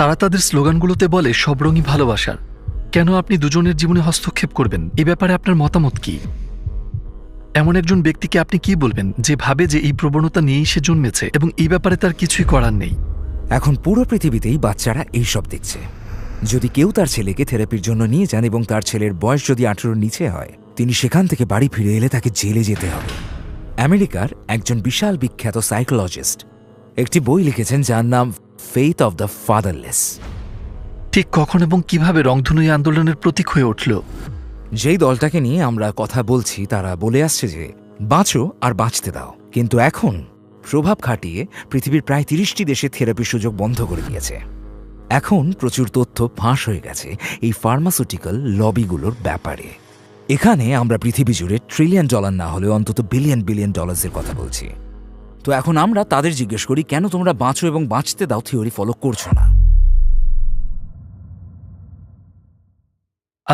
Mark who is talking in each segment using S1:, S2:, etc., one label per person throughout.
S1: তারা তাদের স্লোগানগুলোতে বলে, সব রঙই ভালোবাসার। কেন আপনি দুজনের জীবনে হস্তক্ষেপ করবেন? এ ব্যাপারে আপনার মতামত কি? এমন একজন ব্যক্তিকে আপনি কি বলবেন যে ভাবে যে এই প্রবণতা নিয়েই সে জন্মেছে এবং এই ব্যাপারে তার কিছুই করার নেই?
S2: এখন পুরো পৃথিবীতেই বাচ্চারা এইসব দেখছে। যদি কেউ তার ছেলেকে থেরাপির জন্য নিয়ে যান এবং তার ছেলের বয়স যদি আঠেরোর নিচে হয়, তিনি সেখান থেকে বাড়ি ফিরে এলে তাকে জেলে যেতে হবে। আমেরিকার একজন বিশাল বিখ্যাত সাইকোলজিস্ট একটি বই লিখেছেন যার নাম ফেইথ অব দ্য ফাদারলেস
S1: ঠিক কখন এবং কীভাবে রংধনু এই আন্দোলনের প্রতীক হয়ে উঠল?
S2: যেই দলটাকে নিয়ে আমরা কথা বলছি তারা বলে আসছে যে বাঁচো আর বাঁচতে দাও। কিন্তু এখন প্রভাব খাটিয়ে পৃথিবীর প্রায় তিরিশটি দেশে থেরাপির সুযোগ বন্ধ করে দিয়েছে। এখন প্রচুর তথ্য ফাঁস হয়ে গেছে এই ফার্মাসিউটিক্যাল লবিগুলোর ব্যাপারে। এখানে আমরা পৃথিবী জুড়ে ট্রিলিয়ন ডলার না হলেও অন্তত বিলিয়ন বিলিয়ন ডলার্সের কথা বলছি। তো এখন আমরা তাদের জিজ্ঞেস করি, কেন তোমরা বাঁচো এবং বাঁচতে দাও থিওরি ফলো করছ না?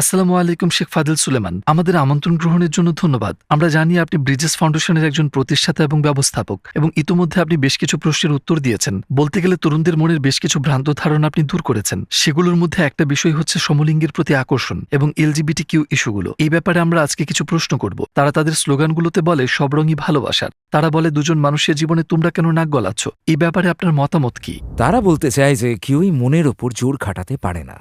S1: আসসালামু আলাইকুম, শেখ ফাদিল সুলেমান। আমাদের আমন্ত্রণ গ্রহণের জন্য ধন্যবাদ। আমরা জানি আপনি ব্রিজেস ফাউন্ডেশনের একজন প্রতিষ্ঠাতা এবং ব্যবস্থাপক, এবং ইতোমধ্যে আপনি বেশ কিছু প্রশ্নের উত্তর দিয়েছেন। বলতে গেলে তরুণদের মনের বেশ কিছু ভ্রান্ত ধারণা আপনি দূর করেছেন। সেগুলোর মধ্যে একটা বিষয় হচ্ছে সমলিঙ্গের প্রতি আকর্ষণ এবং এলজিবিটি কিউ ইস্যুগুলো। এই ব্যাপারে আমরা আজকে কিছু প্রশ্ন করব। তারা তাদের স্লোগানগুলোতে বলে, সব রঙই ভালোবাসার। তারা বলে, দুজন মানুষের জীবনে তোমরা কেন নাক গলাচ্ছ? এই ব্যাপারে আপনার মতামত কি?
S2: তারা বলতে চায় যে কেউই মনের ওপর জোর খাটাতে পারে না।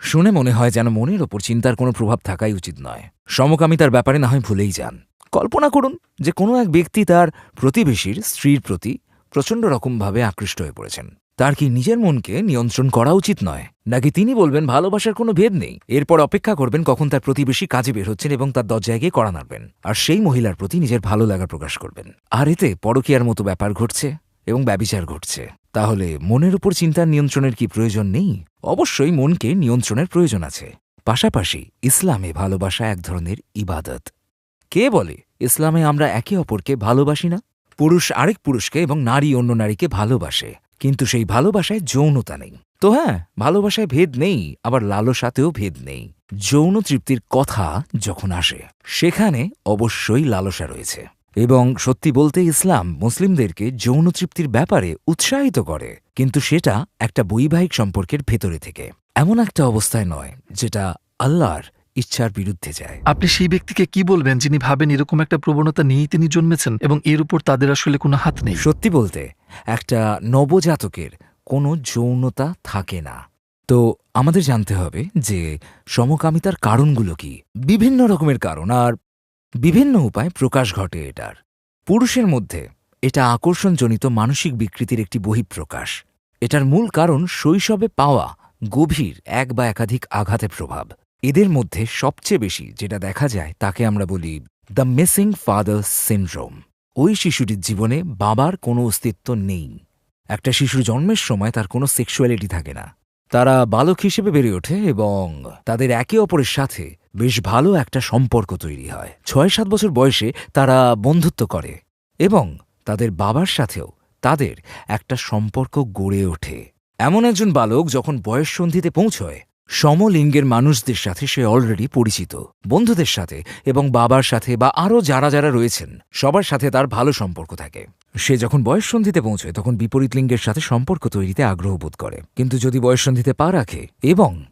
S2: শুনে মনে হয় যেন মনের ওপর চিন্তার কোনো প্রভাব থাকাই উচিত নয়। সমকামিতার ব্যাপারে না হয় ভুলেই যান। কল্পনা করুন যে কোনো এক ব্যক্তি তার প্রতিবেশীর স্ত্রীর প্রতি প্রচণ্ড রকমভাবে আকৃষ্ট হয়ে পড়েছেন। তার কি নিজের মনকে নিয়ন্ত্রণ করা উচিত নয়? নাকি তিনি বলবেন, ভালোবাসার কোনো ভেদ নেই এরপর অপেক্ষা করবেন কখন তার প্রতিবেশী কাজে বের হচ্ছেন এবং তার দরজায় গিয়ে কড়া নাড়বেন। আর সেই মহিলার প্রতি নিজের ভালো লাগা প্রকাশ করবেন। আর এতে পরকীয়ার মতো ব্যাপার ঘটছে। এবং ব্যবিচার ঘটছে। তাহলে মনের উপর চিন্তার নিয়ন্ত্রণের কি প্রয়োজন নেই? অবশ্যই মনকে নিয়ন্ত্রণের প্রয়োজন আছে। পাশাপাশি ইসলামে ভালোবাসা এক ধরনের ইবাদত। কে বলে, ইসলামে আমরা একে অপরকে ভালোবাসি না? পুরুষ আরেক পুরুষকে এবং নারী অন্য নারীকে ভালোবাসে। কিন্তু সেই ভালোবাসায় যৌনতা নেই। তো হ্যাঁ ভালোবাসায় ভেদ নেই, আবার লালসাতেও ভেদ নেই। যৌন তৃপ্তির কথা যখন আসে, সেখানে অবশ্যই লালসা রয়েছে। এবং সত্যি বলতে ইসলাম মুসলিমদেরকে যৌন তৃপ্তির ব্যাপারে উৎসাহিত করে কিন্তু সেটা একটা বৈবাহিক সম্পর্কের ভেতরে থেকে। এমন একটা অবস্থায় নয় যেটা আল্লাহর ইচ্ছার বিরুদ্ধে যায়।
S1: আপনি সেই ব্যক্তিকে কি বলবেন যিনি ভাবেন এরকম একটা প্রবণতা নিয়েই তিনি জন্মেছেন এবং এর উপর তাদের আসলে কোনো হাত নেই?
S2: সত্যি বলতে একটা নবজাতকের কোনো যৌনতা থাকে না। তো আমাদের জানতে হবে যে সমকামিতার কারণগুলো কি? বিভিন্ন রকমের কারণ আর বিভিন্ন উপায় প্রকাশ ঘটে এটার। পুরুষের মধ্যে এটা আকর্ষণজনিত মানসিক বিকৃতির একটি বহিঃপ্রকাশ। এটার মূল কারণ শৈশবে পাওয়া গভীর এক বা একাধিক আঘাতের প্রভাব। এদের মধ্যে সবচেয়ে বেশি যেটা দেখা যায় তাকে আমরা বলি দ্য মিসিং ফাদার সিনড্রোম। ওই শিশুটির জীবনে বাবার কোনো অস্তিত্ব নেই। একটা শিশুর জন্মের সময় তার কোনো সেক্সুয়ালিটি থাকে না। তারা বালক হিসেবে বেড়ে ওঠে এবং তাদের একে অপরের সাথে বেশ ভালো একটা সম্পর্ক তৈরি হয়। ছয় সাত বছর বয়সে তারা বন্ধুত্ব করে এবং তাদের বাবার সাথেও তাদের একটা সম্পর্ক গড়ে ওঠে। এমন একজন বালক যখন বয়ঃসন্ধিতে পৌঁছয়, সমলিঙ্গের মানুষদের সাথে সে অলরেডি পরিচিত। বন্ধুদের সাথে এবং বাবার সাথে বা আরও যারা যারা রয়েছেন, সবার সাথে তার ভালো সম্পর্ক থাকে। সে যখন বয়ঃসন্ধিতে পৌঁছয়, তখন বিপরীত লিঙ্গের সাথে সম্পর্ক তৈরিতে আগ্রহ বোধ করে। কিন্তু যদি বয়ঃসন্ধিতে পা রাখে এবং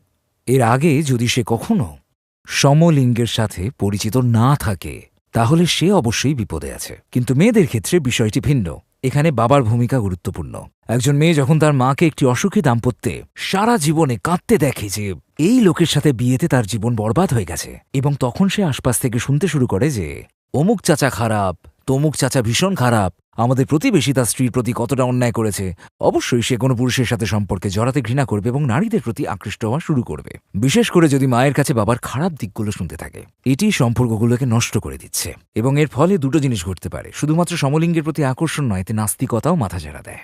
S2: এর আগে যদি সে কখনো সমলিঙ্গের সাথে পরিচিত না থাকে, তাহলে সে অবশ্যই বিপদে আছে। কিন্তু মেয়েদের ক্ষেত্রে বিষয়টি ভিন্ন। এখানে বাবার ভূমিকা গুরুত্বপূর্ণ। একজন মেয়ে যখন তার মাকে একটি অসুখী দাম্পত্যে সারা জীবনে কাঁদতে দেখে যে এই লোকের সাথে বিয়েতে তার জীবন বরবাদ হয়ে গেছে, এবং তখন সে আশপাশ থেকে শুনতে শুরু করে যে, অমুক চাচা খারাপ তমুক চাচা ভীষণ খারাপ। আমাদের প্রতিবেশী তার স্ত্রীর প্রতি কতটা অন্যায় করেছে। অবশ্যই সে কোনো পুরুষের সাথে সম্পর্কে জড়াতে ঘৃণা করবে এবং নারীদের প্রতি আকৃষ্ট হওয়া শুরু করবে। বিশেষ করে যদি মায়ের কাছে বাবার খারাপ দিকগুলো শুনতে থাকে। এটি সম্পর্কগুলোকে নষ্ট করে দিচ্ছে। এবং এর ফলে দুটো জিনিস ঘটতে পারে। শুধুমাত্র সমলিঙ্গের প্রতি আকর্ষণ নয়, এতে নাস্তিকতাও মাথাচাড়া দেয়।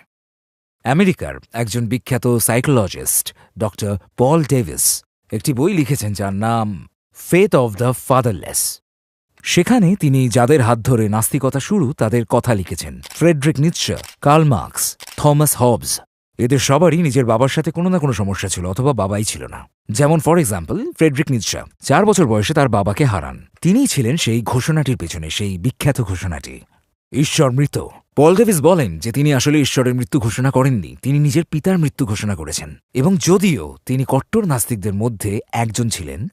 S2: আমেরিকার একজন বিখ্যাত সাইকোলজিস্ট, ডক্টর পল ডেভিস, একটি বই লিখেছেন যার নাম, ফেথ অব দ্য ফাদারলেস সেখানে তিনি যাদের হাত ধরে নাস্তিকতা শুরু, তাদের কথা লিখেছেন। Friedrich Nietzsche, Karl Marx, Thomas Hobbes. এদের সবারই নিজের বাবার সাথে কোনো না কোনো সমস্যা ছিল অথবা বাবাই ছিল না। যেমন, ফর এক্সাম্পল, ফ্রেডরিক নিৎসা, চার বছর বয়সে তার বাবাকে হারান। তিনিই ছিলেন সেই ঘোষণাটির পেছনে, সেই বিখ্যাত ঘোষণাটি। ঈশ্বর মৃত। পল ডেভিস বলেন যে তিনি আসলে ঈশ্বরের মৃত্যু ঘোষণা করেননি, তিনি নিজের পিতার মৃত্যু ঘোষণা করেছেন। এবং যদিও তিনি কট্টর নাস্তিকদের মধ্যে একজন ছিলেন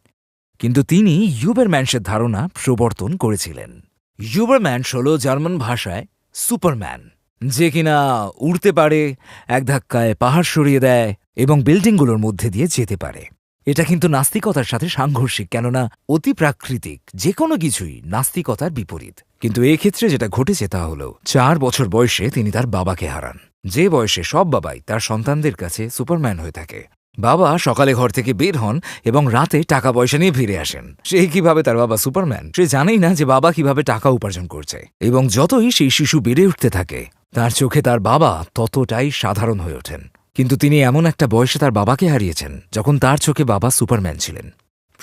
S2: কিন্তু তিনি ইউবেরম্যানসের ধারণা প্রবর্তন করেছিলেন। ইউবারম্যানস হল জার্মান ভাষায় সুপারম্যান, যে কিনা উড়তে পারে, এক ধাক্কায় পাহাড় সরিয়ে দেয় এবং বিল্ডিংগুলোর মধ্যে দিয়ে যেতে পারে। এটা কিন্তু নাস্তিকতার সাথে সাংঘর্ষিক, কেননা অতি প্রাকৃতিক যে কোনো কিছুই নাস্তিকতার বিপরীত। কিন্তু এক্ষেত্রে যেটা ঘটেছে তা হল, চার বছর বয়সে তিনি তার বাবাকে হারান। যে বয়সে সব বাবাই তার সন্তানদের কাছে সুপারম্যান হয়ে থাকে। বাবা সকালে ঘর থেকে বের হন এবং রাতে টাকা পয়সা নিয়ে ফিরে আসেন। সে কীভাবে তার বাবা সুপারম্যান, সে জানেই না যে বাবা কীভাবে টাকা উপার্জন করছে এবং যতই সেই শিশু বেড়ে উঠতে থাকে, তার চোখে তার বাবা ততটাই সাধারণ হয়ে ওঠেন। কিন্তু তিনি এমন একটা বয়সে তার বাবাকে হারিয়েছেন যখন তার চোখে বাবা সুপারম্যান ছিলেন।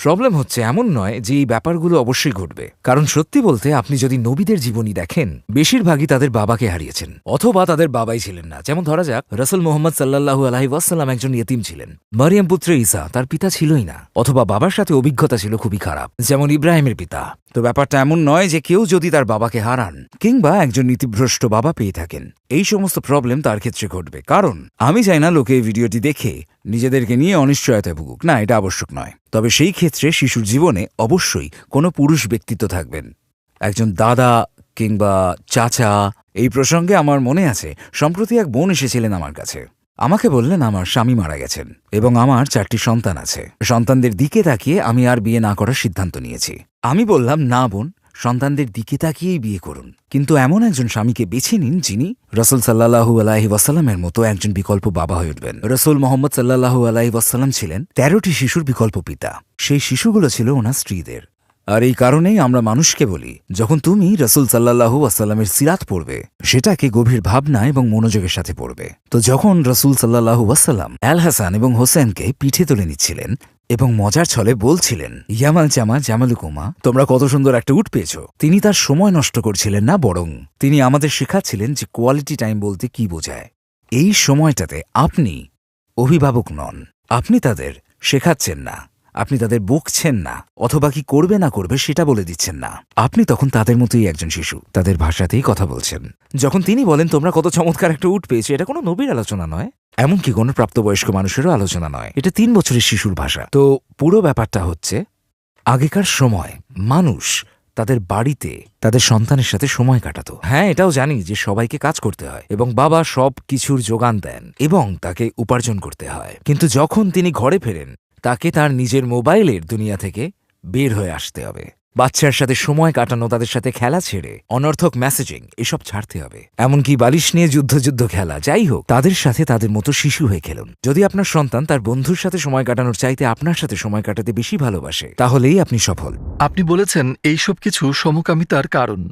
S2: প্রবলেম হচ্ছে এমন নয় যে এই ব্যাপারগুলো অবশ্যই ঘটবে। কারণ সত্যি বলতে আপনি যদি নবীদের জীবনী দেখেন, বেশিরভাগই তাদের বাবাকে হারিয়েছেন। অথবা তাদের বাবাই ছিলেন না। যেমন ধরা যাক, রসুল মোহাম্মদ সাল্লাহু আলাহি ওয়াসাল্লাম একজন ইয়েতিম ছিলেন। মারিয়াম পুত্র ইসা তার পিতা ছিলই না। অথবা বাবার সাথে অভিজ্ঞতা ছিল খুবই খারাপ। যেমন ইব্রাহিমের পিতা। তো ব্যাপারটা এমন নয় যে কেউ যদি তার বাবাকে হারান, কিংবা একজন নীতিভ্রষ্ট বাবা পেয়ে থাকেন। এই সমস্ত প্রবলেম তার ক্ষেত্রে ঘটবে। কারণ, আমি চাই না লোকে এই ভিডিওটি দেখে নিজেদেরকে নিয়ে অনিশ্চয়তায় ভুগুক। না, এটা আবশ্যক নয়। তবে সেই ক্ষেত্রে শিশুর জীবনে অবশ্যই কোনো পুরুষ ব্যক্তিত্ব থাকবেন। একজন দাদা কিংবা চাচা, এই প্রসঙ্গে আমার মনে আছে, সম্প্রতি এক বোন এসেছিলেন আমার কাছে। আমাকে বললেন আমার স্বামী মারা গেছেন এবং আমার চারটি সন্তান আছে। সন্তানদের দিকে তাকিয়ে আমি আর বিয়ে না করার সিদ্ধান্ত নিয়েছি। আমি বললাম, না বোন, সন্তানদের দিকে তাকিয়েই বিয়ে করুন। কিন্তু এমন একজন স্বামীকে বেছে নিন যিনি রসুল সাল্লাহু আলাহি ওয়াসাল্লামের মতো একজন বিকল্প বাবা হয়ে উঠবেন। রসুল মোহাম্মদ সাল্লাহু আলাহি ওয়াসাল্লাম ছিলেন তেরোটি শিশুর বিকল্প পিতা। সেই শিশুগুলো ছিল ওনার স্ত্রীদের। আর এই কারণেই আমরা মানুষকে বলি, যখন তুমি রসুল সাল্লাহু আসাল্লামের সিরাত পড়বে, সেটাকে গভীর ভাবনা এবং মনোযোগের সাথে পড়বে। তো যখন রসুল সাল্লাহু আসাল্লাম আল হাসান এবং হোসেনকে পিঠে তুলে নিচ্ছিলেন এবং মজার ছলে বলছিলেন, ইয়ামাল জামা জামালুকুমা তোমরা কত সুন্দর একটা উঠ পেয়েছ। তিনি তার সময় নষ্ট করছিলেন না বরং তিনি আমাদের শেখাচ্ছিলেন যে কোয়ালিটি টাইম বলতে কি বোঝায়। এই সময়টাতে আপনি অভিভাবক নন, আপনি তাদের শেখাচ্ছেন না। আপনি তাদের বকছেন না অথবা কি করবে না করবে সেটা বলে দিচ্ছেন না। আপনি তখন তাদের মতোই একজন শিশু, তাদের ভাষাতেই কথা বলছেন। যখন তিনি বলেন, তোমরা কত চমৎকার একটা উঠ পেয়েছে, এটা কোনো নবীর আলোচনা নয়, এমনকি কোনো প্রাপ্তবয়স্ক মানুষেরও আলোচনা নয়। এটা তিন বছরের শিশুর ভাষা। তো পুরো ব্যাপারটা হচ্ছে, আগেকার সময় মানুষ তাদের বাড়িতে তাদের সন্তানের সাথে সময় কাটাতো। হ্যাঁ এটাও জানি যে সবাইকে কাজ করতে হয় এবং বাবা সব কিছুর যোগান দেন এবং তাকে উপার্জন করতে হয়। কিন্তু যখন তিনি ঘরে ফেরেন তাকে তার নিজের মোবাইলের দুনিয়া থেকে বের হয়ে আসতে হবে। বাচ্চার সাথে সময় কাটানো, তাদের সাথে খেলা ছেড়ে, অনর্থক মেসেজিং এসব ছাড়তে হবে। এমনকি বালিশ নিয়ে যুদ্ধ যুদ্ধ খেলা, যাই হোক, তাদের সাথে তাদের মতো শিশু হয়ে খেলুন। যদি আপনার সন্তান তার বন্ধুর সাথে সময় কাটানোর চাইতে আপনার সাথে সময় কাটাতে বেশি ভালোবাসে, তাহলেই আপনি সফল।
S1: আপনি বলেছেন এইসব কিছু সমকামিতার কারণ।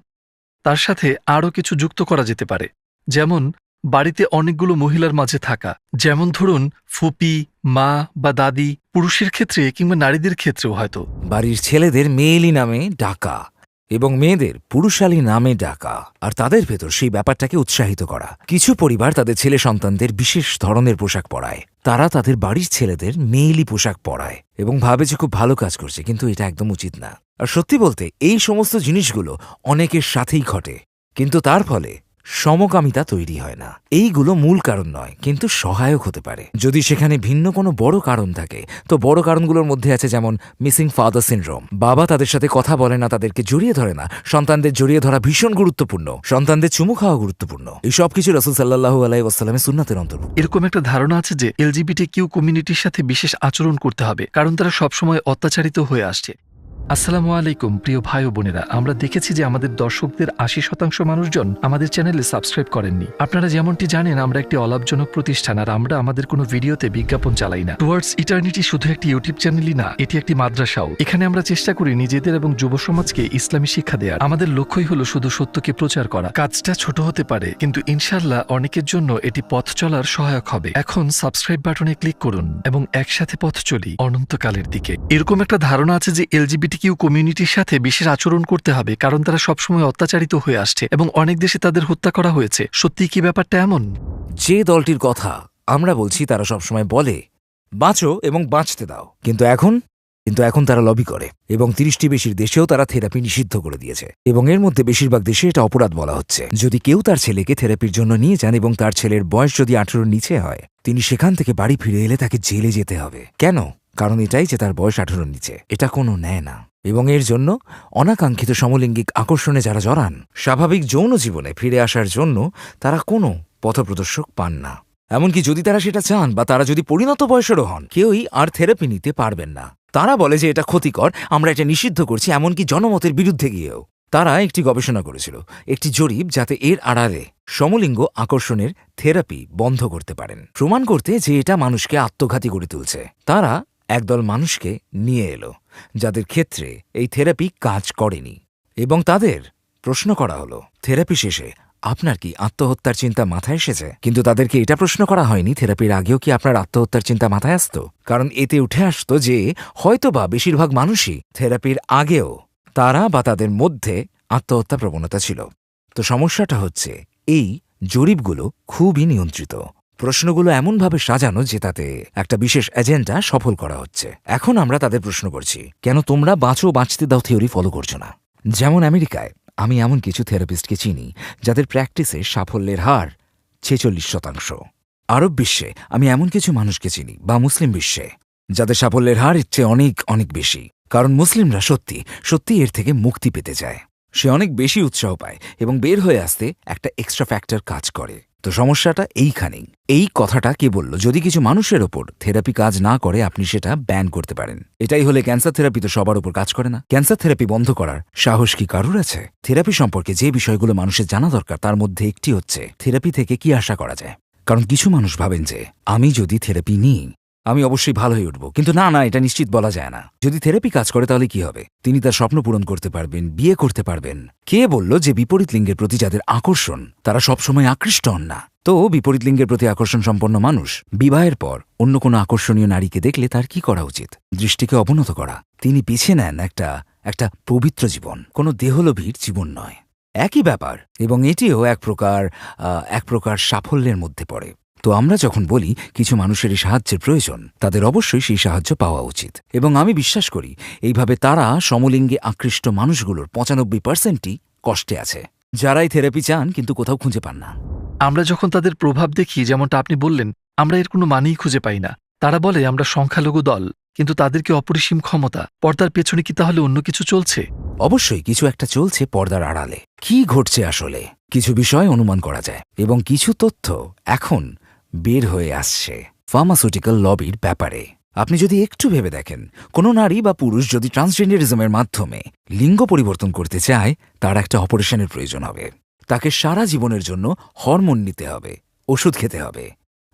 S1: তার সাথে আরও কিছু যুক্ত করা যেতে পারে। যেমন, বাড়িতে অনেকগুলো মহিলার মাঝে থাকা। যেমন ধরুন, ফুপি মা বা দাদি পুরুষের ক্ষেত্রে কিংবা নারীদের ক্ষেত্রেও হয়তো।
S2: বাড়ির ছেলেদের মেয়েলি নামে ডাকা এবং মেয়েদের পুরুষালী নামে ডাকা। আর তাদের ভেতর সেই ব্যাপারটাকে উৎসাহিত করা। কিছু পরিবার তাদের ছেলে সন্তানদের বিশেষ ধরনের পোশাক পরায়। তারা তাদের বাড়ির ছেলেদের মেয়েলি পোশাক পরায় এবং ভাবে যে খুব ভালো কাজ করছে, কিন্তু এটা একদম উচিত না। আর সত্যি বলতে, এই সমস্ত জিনিসগুলো অনেকের সাথেই ঘটে। কিন্তু তার ফলে সমকামিতা তৈরি হয় না। এইগুলো মূল কারণ নয়, কিন্তু সহায়ক হতে পারে। যদি সেখানে ভিন্ন কোনো বড় কারণ থাকে, তো বড় কারণগুলোর মধ্যে আছে যেমন মিসিং ফাদার সিনড্রোম। বাবা তাদের সাথে কথা বলে না, তাদেরকে জড়িয়ে ধরে না। সন্তানদের জড়িয়ে ধরা ভীষণ গুরুত্বপূর্ণ। সন্তানদের চুমু খাওয়া গুরুত্বপূর্ণ। এই সব কিছু রসুল সাল্লাহু আলাই সুন্নাতের অন্তর্ভুক্ত।
S1: এরকম একটা ধারণা আছে যে এলজিবিটি কিউ কমিউনিটির সাথে বিশেষ আচরণ করতে হবে, কারণ তারা সবসময় অত্যাচারিত হয়ে আসছে। আসসালামু আলাইকুম, প্রিয় ভাই বোনেরা। আমরা দেখেছি যে আমাদের দর্শকদের আশি শতাংশ মানুষজন আমাদের চ্যানেলে সাবস্ক্রাইব করেননি। আপনারা যেমনটি জানেন, আমরা একটি অলাভজনক প্রতিষ্ঠান আর আমরা আমাদের কোনো ভিডিওতে বিজ্ঞাপন চালাই না। টুয়ার্ডস ইটার্নিটি শুধু একটি ইউটিউব চ্যানেলই না, এটি একটি মাদ্রাসাও। এখানে আমরা চেষ্টা করি নিজেদের এবং যুব সমাজকে ইসলামী শিক্ষা দেওয়ার আমাদের লক্ষ্যই হলো শুধু সত্যকে প্রচার করা। কাজটা ছোট হতে পারে, কিন্তু ইনশাল্লাহ অনেকের জন্য এটি পথ চলার সহায়ক হবে। এখন সাবস্ক্রাইব বাটনে ক্লিক করুন এবং একসাথে পথ চলি অনন্তকালের দিকে। এরকম একটা ধারণা আছে যে এলজিবিটি কিউ কমিউনিটির সাথে বিশেষ আচরণ করতে হবে, কারণ তারা সবসময় অত্যাচারিত হয়ে আসছে এবং অনেক দেশে তাদের হত্যা করা হয়েছে। সত্যি কি ব্যাপারটা এমন?
S2: যে দলটির কথা আমরা বলছি, তারা সবসময় বলে, বাঁচো এবং বাঁচতে দাও। কিন্তু এখন? কিন্তু এখন তারা লবি করে এবং তিরিশটি বেশির দেশেও তারা থেরাপি নিষিদ্ধ করে দিয়েছে। এবং এর মধ্যে বেশিরভাগ দেশে এটা অপরাধ বলা হচ্ছে। যদি কেউ তার ছেলেকে থেরাপির জন্য নিয়ে যান এবং তার ছেলের বয়স যদি আঠেরোর নিচে হয়, তিনি সেখান থেকে বাড়ি ফিরে এলে তাকে জেলে যেতে হবে। কেন? কারণ এটাই যে তার বয়স আঠেরোর নিচে। এটা কোনো নেয় না। এবং এর জন্য অনাকাঙ্ক্ষিত সমলিঙ্গিক আকর্ষণে যারা জড়ান, স্বাভাবিক যৌন জীবনে ফিরে আসার জন্য তারা কোনো পথপ্রদর্শক পান না। এমনকি যদি তারা সেটা চান বা তারা যদি পরিণত বয়সেরও হন, কেউই আর থেরাপি নিতে পারবেন না। তারা বলে যে এটা ক্ষতিকর, আমরা এটা নিষিদ্ধ করছি, এমনকি জনমতের বিরুদ্ধে গিয়েও। তারা একটি গবেষণা করেছিল, একটি জরিপ যাতে এর আড়ালে সমলিঙ্গ আকর্ষণের থেরাপি বন্ধ করতে পারেন। প্রমাণ করতে যে এটা মানুষকে আত্মঘাতী করে তুলছে। তারা একদল মানুষকে নিয়ে এলো, যাদের ক্ষেত্রে এই থেরাপি কাজ করেনি। এবং তাদের প্রশ্ন করা হলো, থেরাপি শেষে আপনার কি আত্মহত্যার চিন্তা মাথায় এসেছে? কিন্তু তাদেরকে এটা প্রশ্ন করা হয়নি, থেরাপির আগেও কি আপনার আত্মহত্যার চিন্তা মাথায় আসত? কারণ এতে উঠে আসত যে, হয়তোবা বেশিরভাগ মানুষই থেরাপির আগেও তারা বা তাদের মধ্যে আত্মহত্যা প্রবণতা ছিল। তো সমস্যাটা হচ্ছে, এই জরিপগুলো খুবই নিয়ন্ত্রিত। প্রশ্নগুলো এমনভাবে সাজানো যে তাতে একটা বিশেষ এজেন্ডা সফল করা হচ্ছে। এখন আমরা তাদের প্রশ্ন করছি, কেন তোমরা বাঁচো বাঁচতে দাও থিওরি ফলো করছ না? যেমন আমেরিকায়, আমি এমন কিছু থেরাপিস্টকে চিনি যাদের প্র্যাকটিসে সাফল্যের হার ছেচল্লিশ শতাংশ। আরব বিশ্বে, আমি এমন কিছু মানুষকে চিনি বা মুসলিম বিশ্বে, যাদের সাফল্যের হার চেয়ে অনেক অনেক বেশি। কারণ মুসলিমরা সত্যি সত্যি এর থেকে মুক্তি পেতে চায়। সে অনেক বেশি উৎসাহ পায় এবং বের হয়ে আসতে একটা এক্সট্রা ফ্যাক্টর কাজ করে। তো সমস্যাটা এইখানেই। এই কথাটা কে বলল, যদি কিছু মানুষের ওপর থেরাপি কাজ না করে, আপনি সেটা ব্যান করতে পারেন। এটাই হলে ক্যান্সার থেরাপি তো সবার উপর কাজ করে না। ক্যান্সার থেরাপি বন্ধ করার সাহস কি কারুর আছে? থেরাপি সম্পর্কে যে বিষয়গুলো মানুষের জানা দরকার, তার মধ্যে একটি হচ্ছে, থেরাপি থেকে কি আশা করা যায়? কারণ কিছু মানুষ ভাবেন যে, আমি যদি থেরাপি নিই আমি অবশ্যই ভালো হয়ে উঠব। কিন্তু না না, এটা নিশ্চিত বলা যায় না। যদি থেরাপি কাজ করে তাহলে কি হবে? তিনি তার স্বপ্ন পূরণ করতে পারবেন, বিয়ে করতে পারবেন। কে বলল যে বিপরীত লিঙ্গের প্রতি যাদের আকর্ষণ, তারা সবসময় আকৃষ্ট হন না? তো বিপরীত লিঙ্গের প্রতি আকর্ষণ সম্পন্ন মানুষ, বিবাহের পর অন্য কোনো আকর্ষণীয় নারীকে দেখলে তার কি করা উচিত? দৃষ্টিকে অবনত করা। তিনি বেছে নেন একটা একটা পবিত্র জীবন। কোনো দেহলোভীর জীবন নয়। একই ব্যাপার, এবং এটিও এক প্রকার এক প্রকার সাফল্যের মধ্যে পড়ে। তো আমরা যখন বলি কিছু মানুষের এই সাহায্যের প্রয়োজন তাদের অবশ্যই সেই সাহায্য পাওয়া উচিত। এবং আমি বিশ্বাস করি এইভাবে তারা সমলিঙ্গে আকৃষ্ট মানুষগুলোর পঁচানব্বই পার্সেন্টই কষ্টে আছে। যারাই থেরাপি চান কিন্তু কোথাও খুঁজে পান না।
S1: আমরা যখন তাদের প্রভাব দেখি যেমনটা আপনি বললেন আমরা এর কোনো মানেই খুঁজে পাই না। তারা বলে আমরা সংখ্যালঘু দল কিন্তু তাদেরকে অপরিসীম ক্ষমতা। পর্দার পেছনে কি তাহলে অন্য কিছু চলছে?
S2: অবশ্যই কিছু একটা চলছে পর্দার আড়ালে। কি ঘটছে আসলে? কিছু বিষয় অনুমান করা যায়। এবং কিছু তথ্য এখন বের হয়ে আসছে ফার্মাসিউটিক্যাল লবির ব্যাপারে। আপনি যদি একটু ভেবে দেখেন, কোনো নারী বা পুরুষ যদি ট্রান্সজেন্ডারিজমের মাধ্যমে লিঙ্গ পরিবর্তন করতে চায়, তার একটা অপারেশনের প্রয়োজন হবে। তাকে সারা জীবনের জন্য হরমোন নিতে হবে, ওষুধ খেতে হবে।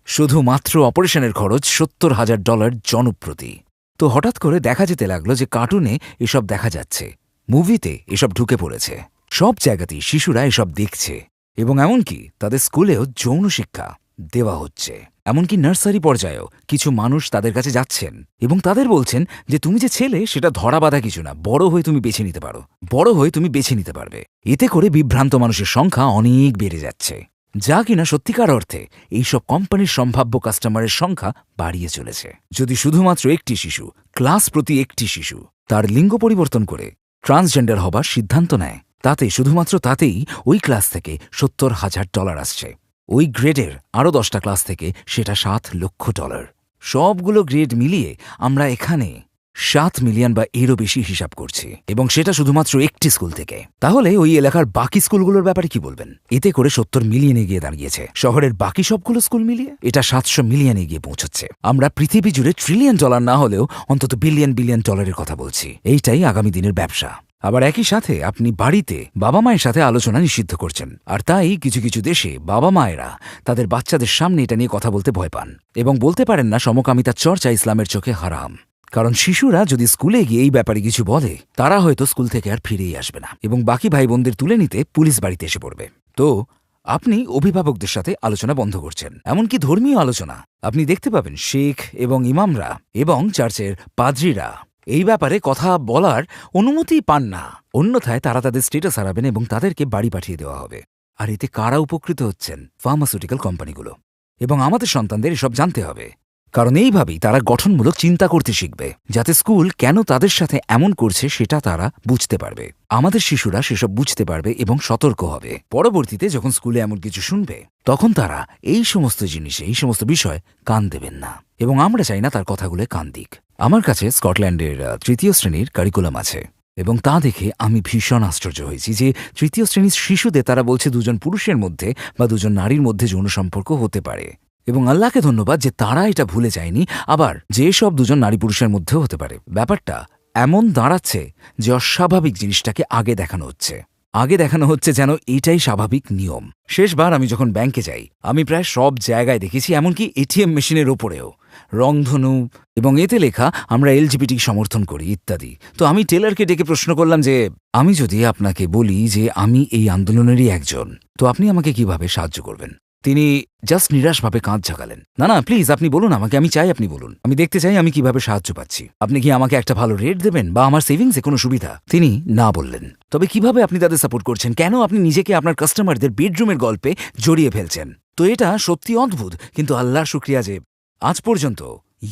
S2: শুধুমাত্র অপারেশনের খরচ সত্তর হাজার ডলার জনপ্রতি। তো হঠাৎ করে দেখা যেতে লাগল যে কার্টুনে এসব দেখা যাচ্ছে, মুভিতে এসব ঢুকে পড়েছে। সব জায়গাতেই শিশুরা এসব দেখছে এবং এমনকি তাদের স্কুলেও যৌন শিক্ষা। দেওয়া হচ্ছে। এমনকি নার্সারি পর্যায়েও কিছু মানুষ তাদের কাছে যাচ্ছেন এবং তাদের বলছেন যে, তুমি যে ছেলে, সেটা ধরা বাঁধা কিছু না। বড় হয়ে তুমি বেছে নিতে পারো। বড় হয়ে তুমি বেছে নিতে পারবে। এতে করে বিভ্রান্ত মানুষের সংখ্যা অনেক বেড়ে যাচ্ছে। যা কিনা সত্যিকার অর্থে এইসব কোম্পানির সম্ভাব্য কাস্টমারের সংখ্যা বাড়িয়ে চলেছে। যদি শুধুমাত্র একটি শিশু, ক্লাস প্রতি একটি শিশু, তার লিঙ্গ পরিবর্তন করে ট্রান্সজেন্ডার হবার সিদ্ধান্ত নেয়, তাতে শুধুমাত্র তাতেই ওই ক্লাস থেকে সত্তর হাজার ডলার আসছে। ওই গ্রেডের আরও দশটা ক্লাস থেকে সেটা সাত লক্ষ ডলার। সবগুলো গ্রেড মিলিয়ে আমরা এখানে সাত মিলিয়ন বা এরও বেশি হিসাব করছি। এবং সেটা শুধুমাত্র একটি স্কুল থেকে। তাহলে ওই এলাকার বাকি স্কুলগুলোর ব্যাপারে কি বলবেন? এতে করে সত্তর মিলিয়নে গিয়ে দাঁড়িয়েছে। শহরের বাকি সবগুলো স্কুল মিলিয়ে এটা সাতশো মিলিয়নে গিয়ে পৌঁছচ্ছে। আমরা পৃথিবী জুড়ে ট্রিলিয়ন ডলার না হলেও অন্তত বিলিয়ন বিলিয়ন ডলারের কথা বলছি। এইটাই আগামী দিনের ব্যবসা। আবার একই সাথে আপনি বাড়িতে বাবা মায়ের সাথে আলোচনা নিষিদ্ধ করছেন। আর তাই কিছু কিছু দেশে বাবা মায়েরা তাদের বাচ্চাদের সামনে এটা নিয়ে কথা বলতে ভয় পান এবং বলতে পারেন না সমকামিতার চর্চা ইসলামের চোখে হারাম। কারণ শিশুরা যদি স্কুলে গিয়ে এই ব্যাপারে কিছু বলে, তারা হয়তো স্কুল থেকে আর ফিরেই আসবে না এবং বাকি ভাই বোনদের তুলে নিতে পুলিশ বাড়িতে এসে পড়বে। তো, আপনি অভিভাবকদের সাথে আলোচনা বন্ধ করছেন। এমনকি ধর্মীয় আলোচনা। আপনি দেখতে পাবেন শেখ এবং ইমামরা এবং চার্চের পাদ্রীরা এই ব্যাপারে কথা বলার অনুমতি পান না। অন্যথায় তারা তাদের স্টেটাস হারাবেন এবং তাদেরকে বাড়ি পাঠিয়ে দেওয়া হবে। আর এতে কারা উপকৃত হচ্ছেন? ফার্মাসিউটিক্যাল কোম্পানিগুলো এবং আমাদের সন্তানদের এসব জানতে হবে। কারণ এইভাবেই তারা গঠনমূলক চিন্তা করতে শিখবে, যাতে স্কুল কেন তাদের সাথে এমন করছে সেটা তারা বুঝতে পারবে। আমাদের শিশুরা সেসব বুঝতে পারবে এবং সতর্ক হবে। পরবর্তীতে যখন স্কুলে এমন কিছু শুনবে, তখন তারা এই সমস্ত জিনিসে, এই সমস্ত বিষয় কান দেবেন না এবং আমরা চাই না তার কথাগুলো কান দিক। আমার কাছে স্কটল্যান্ডের তৃতীয় শ্রেণির কারিকুলাম আছে এবং তা দেখে আমি ভীষণ আশ্চর্য হয়েছি যে তৃতীয় শ্রেণির শিশুদের তারা বলছে দুজন পুরুষের মধ্যে বা দুজন নারীর মধ্যে যৌন সম্পর্ক হতে পারে। এবং আল্লাহকে ধন্যবাদ যে তারা এটা ভুলে যায়নি। আবার যে সব দুজন নারী পুরুষের মধ্যেও হতে পারে। ব্যাপারটা এমন দাঁড়াচ্ছে যে অস্বাভাবিক জিনিসটাকে আগে দেখানো হচ্ছে। আগে দেখানো হচ্ছে যেন এটাই স্বাভাবিক নিয়ম। শেষবার আমি যখন ব্যাংকে যাই, আমি প্রায় সব জায়গায় দেখেছি, এমনকি এটিএম মেশিনের ওপরেও। রংধনু এবং এতে লেখা, আমরা এলজিবিটি সমর্থন করি, ইত্যাদি। তো আমি টেলারকে ডেকে প্রশ্ন করলাম যে, আমি যদি আপনাকে বলি যে আমি এই আন্দোলনেরই একজন, তো আপনি আমাকে কীভাবে সাহায্য করবেন? তিনি জাস্ট নিরাশভাবে কাঁধ ঝাঁকালেন। না না প্লিজ আপনি বলুন আমাকে আমি চাই আপনি বলুন। আমি দেখতে চাই আমি কীভাবে সাহায্য পাচ্ছি। আপনি কি আমাকে একটা ভালো রেট দেবেন বা আমার সেভিংসে কোনো সুবিধা? তিনি না বললেন। তবে কীভাবে আপনি তাদের সাপোর্ট করছেন? কেন আপনি নিজেকে আপনার কাস্টমারদের বেডরুমের গল্পে জড়িয়ে ফেলছেন? তো এটা সত্যি অদ্ভুত কিন্তু আল্লাহর শুক্রিয়া যে আজ পর্যন্ত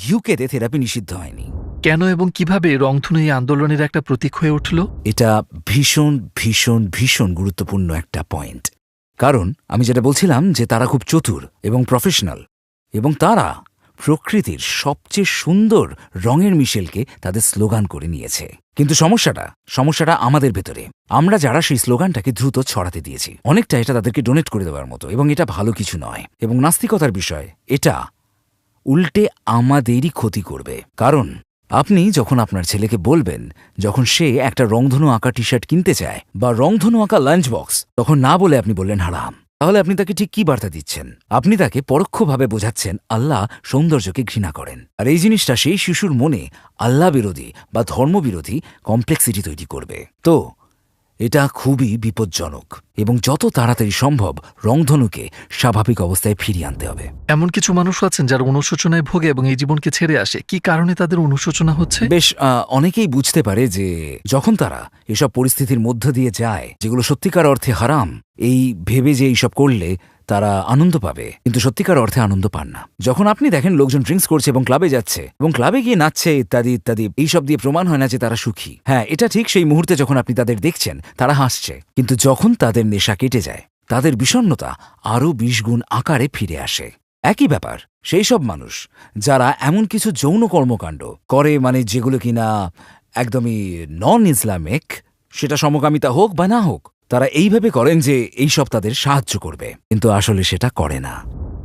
S2: ইউকেতে থেরাপি নিষিদ্ধ হয়নি।
S1: কেন এবং কীভাবে রংধনু এই আন্দোলনের একটা প্রতীক হয়ে উঠল?
S2: এটা ভীষণ ভীষণ ভীষণ গুরুত্বপূর্ণ একটা পয়েন্ট কারণ আমি যেটা বলছিলাম যে তারা খুব চতুর এবং প্রফেশনাল এবং তারা প্রকৃতির সবচেয়ে সুন্দর রঙের মিশেলকে তাদের স্লোগান করে নিয়েছে। কিন্তু সমস্যাটা সমস্যাটা আমাদের ভেতরে। আমরা যারা সেই স্লোগানটাকে দ্রুত ছড়াতে দিয়েছি, অনেকটা এটা তাদেরকে ডোনেট করে দেওয়ার মতো এবং এটা ভালো কিছু নয়। এবং নাস্তিকতার বিষয়, এটা উল্টে আমাদেরই ক্ষতি করবে। কারণ আপনি যখন আপনার ছেলেকে বলবেন, যখন সে একটা রংধনু আঁকা টি শার্ট কিনতে চায় বা রংধনু আঁকা লাঞ্চ বক্স তখন না বলে আপনি বললেন হারাম। তাহলে আপনি তাকে ঠিক কি বার্তা দিচ্ছেন? আপনি তাকে পরোক্ষভাবে বোঝাচ্ছেন আল্লাহ সৌন্দর্যকে ঘৃণা করেন। আর এই জিনিসটা সেই শিশুর মনে আল্লাহ বিরোধী বা ধর্মবিরোধী কমপ্লেক্সিটি তৈরি করবে। তো এটা খুবই বিপজ্জনক এবং যত তাড়াতাড়ি সম্ভব রংধনুকে স্বাভাবিক অবস্থায় ফিরিয়ে আনতে হবে।
S1: এমন কিছু মানুষ আছেন যারা অনুশোচনায় ভোগে এবং এই জীবনকে ছেড়ে আসে। কি কারণে তাদের অনুশোচনা হচ্ছে?
S2: বেশ অনেকেই বুঝতে পারে যে যখন তারা এসব পরিস্থিতির মধ্য দিয়ে যায় যেগুলো সত্যিকার অর্থে হারাম এই ভেবে যে এইসব করলে তারা আনন্দ পাবে। কিন্তু সত্যিকার অর্থে আনন্দ পান না। যখন আপনি দেখেন লোকজন ড্রিঙ্কস করছে এবং ক্লাবে যাচ্ছে, এবং ক্লাবে গিয়ে নাচছে, ইত্যাদি ইত্যাদি এইসব দিয়ে প্রমাণ হয় না যে তারা সুখী। হ্যাঁ এটা ঠিক সেই মুহূর্তে যখন আপনি তাদের দেখছেন, তারা হাসছে। কিন্তু যখন তাদের নেশা কেটে যায়, তাদের বিষণ্ণতা আরও বিশ গুণ আকারে ফিরে আসে। একই ব্যাপার, সেই সব মানুষ যারা এমন কিছু যৌন কর্মকাণ্ড করে মানে যেগুলো কিনা একদমই নন ইসলামিক সেটা সমকামিতা হোক বা না হোক তারা এইভাবে করেন যে এইসব তাদের সাহায্য করবে। কিন্তু আসলে সেটা করে না।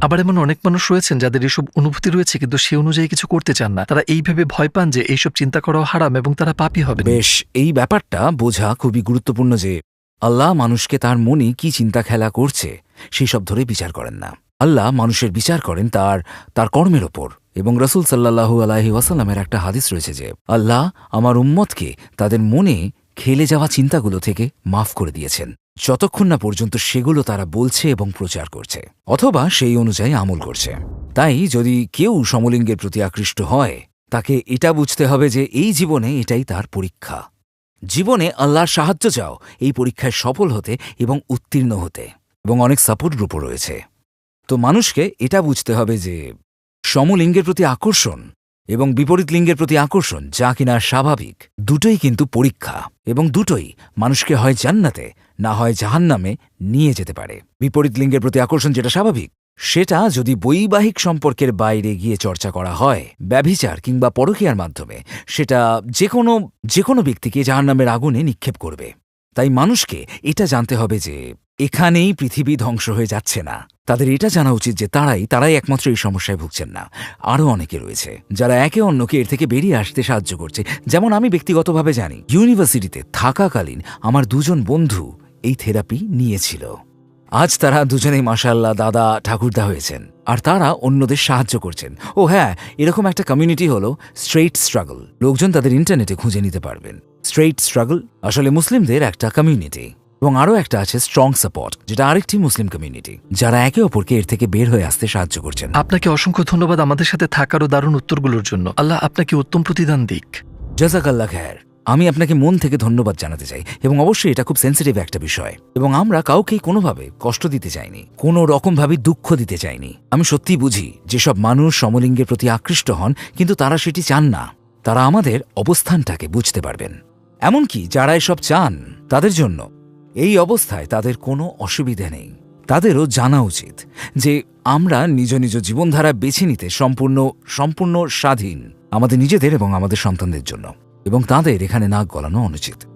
S1: আবার এমন অনেক মানুষ রয়েছেন যাদের এসব অনুভূতি রয়েছে কিন্তু সে অনুযায়ী কিছু করতে চান না। তারা এইভাবে ভয় পান যে এইসব চিন্তা করাও হারাম এবং তারা পাপি হবে
S2: বেশ এই ব্যাপারটা বোঝা খুবই গুরুত্বপূর্ণ যে আল্লাহ মানুষকে তার মনে কি চিন্তা খেলা করছে সেই সব ধরে বিচার করেন না। আল্লাহ মানুষের বিচার করেন তার তার কর্মের ওপর। এবং রসুল সাল্লাহু আলাহি ওয়াসাল্লামের একটা হাদিস রয়েছে যে আল্লাহ আমার উম্মতকে তাদের মনে খেলে যাওয়া চিন্তাগুলো থেকে মাফ করে দিয়েছেন। যতক্ষণ না পর্যন্ত সেগুলো তারা বলছে এবং প্রচার করছে, অথবা সেই অনুযায়ী আমল করছে। তাই যদি কেউ সমলিঙ্গের প্রতি আকৃষ্ট হয়, তাকে এটা বুঝতে হবে যে এই জীবনে এটাই তার পরীক্ষা। জীবনে আল্লাহর সাহায্য চাও, এই পরীক্ষায় সফল হতে এবং উত্তীর্ণ হতে, এবং অনেক সাপোর্ট গ্রুপও রয়েছে। তো মানুষকে এটা বুঝতে হবে যে সমলিঙ্গের প্রতি আকর্ষণ এবং বিপরীত লিঙ্গের প্রতি আকর্ষণ যা কিনা স্বাভাবিক, দুটোই কিন্তু পরীক্ষা এবং দুটোই মানুষকে হয় জান্নাতে, না হয় জাহান্নামে নিয়ে যেতে পারে। বিপরীত লিঙ্গের প্রতি আকর্ষণ যেটা স্বাভাবিক, সেটা যদি বৈবাহিক সম্পর্কের বাইরে গিয়ে চর্চা করা হয়, ব্যভিচার কিংবা পরকীয়ার মাধ্যমে, সেটা যে কোনো যে কোনো ব্যক্তিকে জাহান্নামের আগুনে নিক্ষেপ করবে। তাই মানুষকে এটা জানতে হবে যে এখানেই পৃথিবী ধ্বংস হয়ে যাচ্ছে না। তাদের এটা জানা উচিত যে তারাই তারাই একমাত্র এই সমস্যায় ভুগছেন না। আরও অনেকে রয়েছে, যারা একে অন্যকে এর থেকে বেরিয়ে আসতে সাহায্য করছে। যেমন আমি ব্যক্তিগতভাবে জানি, ইউনিভার্সিটিতে থাকাকালীন আমার দুজন বন্ধু এই থেরাপি নিয়েছিল। আজ তারা দুজনেই মাসাল্লাহ দাদা ঠাকুরদা হয়েছেন, আর তারা অন্যদের সাহায্য করছেন। ও হ্যাঁ এরকম একটা কমিউনিটি হলো স্ট্রেইট স্ট্রাগল লোকজন তাদের ইন্টারনেটে খুঁজে নিতে পারবেন। স্ট্রেইট স্ট্রাগল আসলে মুসলিমদের একটা কমিউনিটি এবং আরও একটা আছে স্ট্রং সাপোর্ট যেটা আরেকটি মুসলিম কমিউনিটি যারা একে অপরকে এর থেকে বের হয়ে আসতে সাহায্য করছেন।
S1: আপনাকে অসংখ্য ধন্যবাদ আমাদের সাথে থাকার ও দারুণ উত্তরগুলোর জন্য। আল্লাহ আপনাকে উত্তম প্রতিদান দিক।
S2: জাজাকাল্লা খ্যার। আমি আপনাকে মন থেকে ধন্যবাদ জানাতে চাই এবং অবশ্যই এটা খুব সেন্সিটিভ একটা বিষয়। এবং আমরা কাউকেই কোনোভাবে কষ্ট দিতে চাইনি কোনো রকমভাবে দুঃখ দিতে চাইনি। আমি সত্যিই বুঝি যেসব মানুষ সমলিঙ্গের প্রতি আকৃষ্ট হন কিন্তু তারা সেটি চান না। তারা আমাদের অবস্থানটাকে বুঝতে পারবেন। এমনকি যারা এসব চান তাদের জন্য এই অবস্থায় তাদের কোনো অসুবিধে নেই। তাদেরও জানা উচিত যে আমরা নিজ নিজ জীবনধারা বেছে নিতে সম্পূর্ণ সম্পূর্ণ স্বাধীন আমাদের নিজেদের এবং আমাদের সন্তানদের জন্য। এবং তাদের এখানে নাক গলানো অনুচিত।